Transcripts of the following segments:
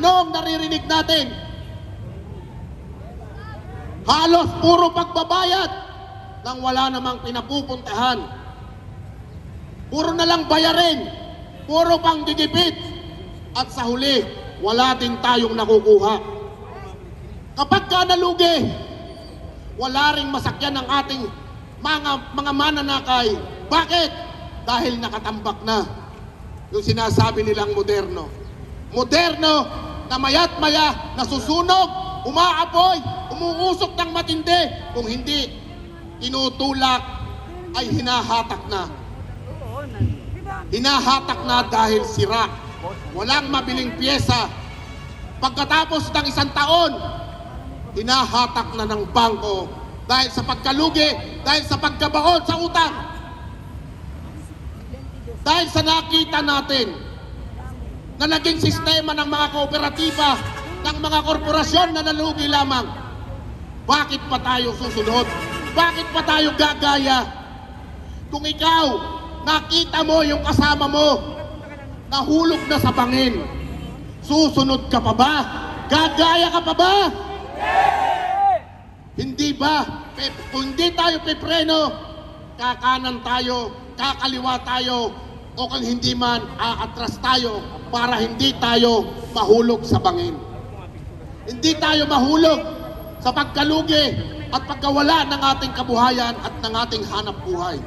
Ano ang naririnig natin? Halos puro pagbabayad nang wala namang pinapupuntahan. Puro na lang bayarin, puro pang gigipit, at sa huli, wala din tayong nakukuha. Kapag ka nalugi, wala ring masakyan ng ating mga, mga mananakay. Bakit? Dahil nakatambak na yung sinasabi nilang moderno. Moderno na mayat maya nasusunog, umaapoy, umuusok ng matindi. Kung hindi, tinutulak ay hinahatak na. Hinahatak na dahil sira. Walang mabiling pyesa. Pagkatapos ng isang taon, hinahatak na ng bangko dahil sa pagkalugi, dahil sa pagkabaon sa utang. Dahil sa nakita natin na naging sistema ng mga kooperatiba, ng mga korporasyon na nalugi lamang. Bakit pa tayo susunod? Bakit pa tayo gagaya? Kung ikaw, nakita mo yung kasama mo, nahulog na sa bangin, susunod ka pa ba? Gagaya ka pa ba? Hindi ba? Kung hindi tayo pepreno, kakanan tayo, kakaliwa tayo, o kung hindi man, aatras tayo para hindi tayo mahulog sa bangin. Hindi tayo mahulog sa pagkalugi at pagkawala ng ating kabuhayan at ng ating hanap buhay.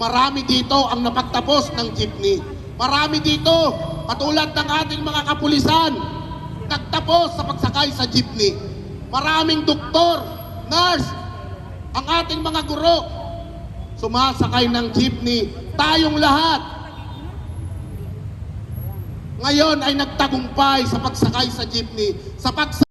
Marami dito ang napagtapos ng jeepney. Marami dito, katulad ng ating mga kapulisan, nagtapos sa pagsakay sa jeepney. Maraming doktor, nurse, ang ating mga guro, sumasakay ng jeepney. Tayong lahat. Ngayon ay nagtagumpay sa pagsakay sa jeepney. Sa pagsakay